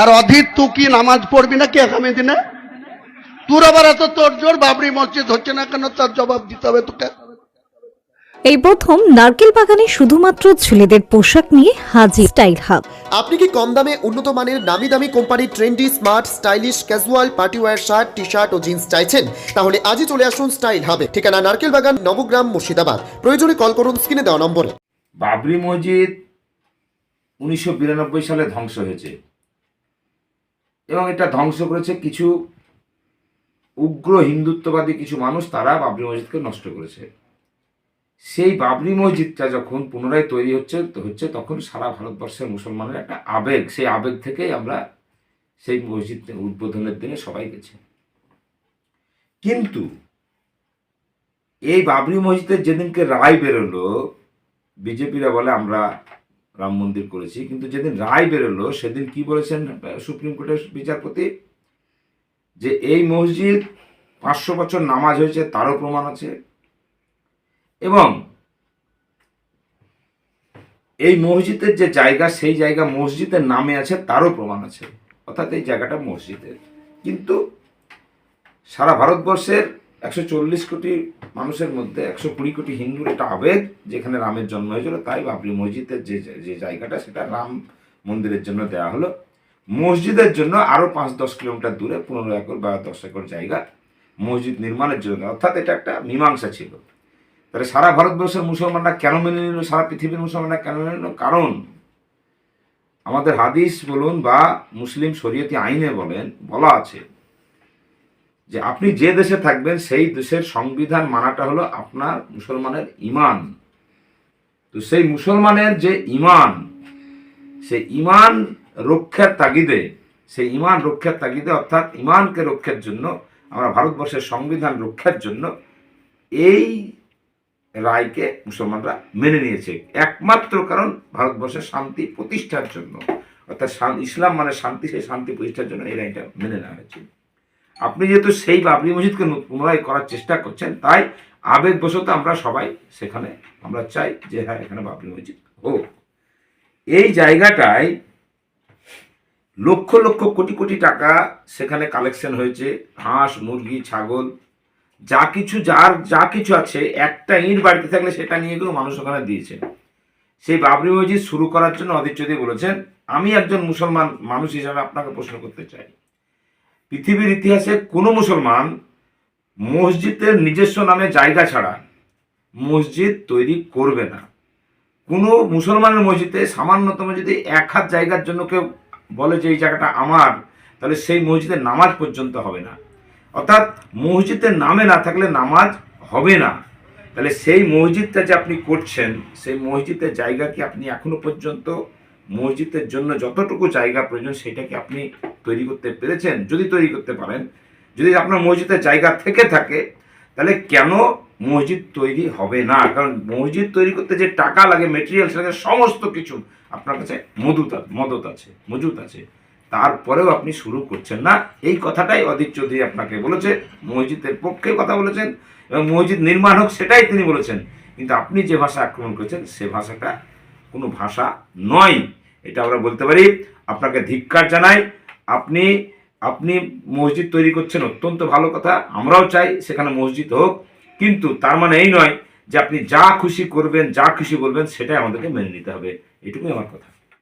আর অধীর তুই কি নামাজ পড়বি নাকি আগামী দিনে? তোর আবার এত তোর জোর বাবরি মসজিদ হচ্ছে না কেন? তার জবাব দিতে হবে তোকে। এই প্রথম নারকেল বাগানে শুধুমাত্র ছেলেদের পোশাক নিয়ে হাজির স্টাইল হাব। আপনি কি কম দামে উন্নত মানের নামি দামি কোম্পানির trendy smart stylish casual party partywear shirt T shirt ও জিন্স চাইছেন? তাহলে আজই চলে আসুন স্টাইল হাবে। ঠিকানা নারকেল বাগান নবগ্রাম মুর্শিদাবাদ। প্রয়োজনে কল করুন স্ক্রিনে দেওয়া নম্বরে। বাবরি মসজিদ উনিশশো বিরানব্বই সালে ধ্বংস হয়েছে। এবং এটা ধ্বংস করেছে কিছু উগ্র হিন্দুত্ববাদী কিছু মানুষ, তারা বাবরি মসজিদকে নষ্ট করেছে। সেই বাবরি মসজিদটা যখন পুনরায় তৈরি হচ্ছে হচ্ছে তখন সারা ভারতবর্ষের মুসলমানের একটা আবেগ, সেই আবেগ থেকেই আমরা সেই মসজিদ উদ্বোধনের দিনে সবাই গেছে। কিন্তু এই বাবরি মসজিদের যেদিনকে রায় বেরোলো, বিজেপিরা বলে আমরা রাম মন্দির করেছি, কিন্তু যেদিন রায় বেরোলো, সেদিন কি বলেছেন সুপ্রিম কোর্টের বিচারপতি? যে এই মসজিদ পাঁচশো বছর নামাজ হয়েছে, তারও প্রমাণ আছে। এবং এই মসজিদের যে জায়গা, সেই জায়গা মসজিদের নামে আছে, তারও প্রমাণ আছে। অর্থাৎ এই জায়গাটা মসজিদের। কিন্তু সারা ভারতবর্ষের একশো চল্লিশ কোটি মানুষের মধ্যে একশো কুড়ি কোটি হিন্দুর এটা আবেগ যেখানে রামের জন্ম হয়েছিল, তাই বাবরি মসজিদের যে যে জায়গাটা, সেটা রাম মন্দিরের জন্য দেওয়া হলো। মসজিদের জন্য আরও পাঁচ দশ কিলোমিটার দূরে, পনেরো একর বা দশ একর জায়গা মসজিদ নির্মাণের জন্য অর্থাৎ এটা একটা মীমাংসা ছিল। তাহলে সারা ভারতবর্ষের মুসলমানরা কেন মেনে নিল, সারা পৃথিবীর মুসলমানরা কেন মেনে নিল? কারণ আমাদের হাদিস বলুন বা মুসলিম শরীয়তি আইনে বলেন, বলা আছে যে আপনি যে দেশে থাকবেন, সেই দেশের সংবিধান মানাটা হলো আপনার মুসলমানের ইমান তো সেই মুসলমানের যে ইমান সেই ইমান রক্ষার তাগিদে, সেই ইমান রক্ষার তাগিদে অর্থাৎ ইমানকে রক্ষার জন্য, আমরা ভারতবর্ষের সংবিধান রক্ষার জন্য এই রায়কে মুসলমানরা মেনে নিয়েছে। একমাত্র কারণ ভারতবর্ষের শান্তি প্রতিষ্ঠার জন্য। অর্থাৎ ইসলাম মানে শান্তি, সেই শান্তি প্রতিষ্ঠার জন্য এই রায়টা মেনে নেওয়া হয়েছে। আপনি যেহেতু সেই বাবরি মসজিদকে পুনরায় করার চেষ্টা করছেন, তাই আবেগবশত আমরা সবাই সেখানে, আমরা চাই যে হ্যাঁ এখানে বাবরি মসজিদ হোক। এই জায়গাটায় লক্ষ লক্ষ কোটি কোটি টাকা সেখানে কালেকশন হয়েছে, হাঁস, মুরগি, ছাগল, যা কিছু, যার যা কিছু আছে, একটা ইট বাড়িতে থাকলে সেটা নিয়ে গিয়েও মানুষ ওখানে দিয়েছে। সেই বাবরি মসজিদ শুরু করার জন্য অদিত চৌধুরী বলেছেন, আমি একজন মুসলমান মানুষ হিসাবে আপনাকে প্রশ্ন করতে চাই। পৃথিবীর ইতিহাসে কোনো মুসলমান মসজিদের নিজস্ব নামে জায়গা ছাড়া মসজিদ তৈরি করবে না। কোনো মুসলমানের মসজিদে সামান্যতম যদি এক হাত জায়গার জন্য কেউ বলে যে এই জায়গাটা আমার, তাহলে সেই মসজিদে নামাজ পর্যন্ত হবে না। অর্থাৎ মসজিদের নামে না থাকলে নামাজ হবে না। তাহলে সেই মসজিদটা যে আপনি করছেন, সেই মসজিদের জায়গা কি আপনি এখনও পর্যন্ত মসজিদের জন্য যতটুকু জায়গা প্রয়োজন সেটাকে আপনি তৈরি করতে পেরেছেন, যদি তৈরি করতে পারেন, যদি আপনার মসজিদের জায়গা থেকে থাকে, তাহলে কেন মসজিদ তৈরি হবে না? কারণ মসজিদ তৈরি করতে যে টাকা লাগে মেটেরিয়ালস লাগে সমস্ত কিছু আপনার কাছে মদুত মদত আছে, মজুত আছে। তারপরেও আপনি শুরু করছেন না। এই কথাটাই অদিত চৌধুরী আপনাকে বলেছে, মসজিদের পক্ষে কথা বলেছেন এবং মসজিদ নির্মাণ হোক, সেটাই তিনি বলেছেন। কিন্তু আপনি যে ভাষা আক্রমণ করেছেন, সে ভাষাটা কোনো ভাষা নয়। এটা আমরা বলতে পারি, আপনাকে ধিক্কার জানাই আপনি আপনি মসজিদ তৈরি করছেন অত্যন্ত ভালো কথা, আমরাও চাই সেখানে মসজিদ হোক। কিন্তু তার মানে এই নয় যে আপনি যা খুশি করবেন, যা খুশি বলবেন, সেটাই আমাদেরকে মেনে নিতে হবে। এটুকুই আমার কথা।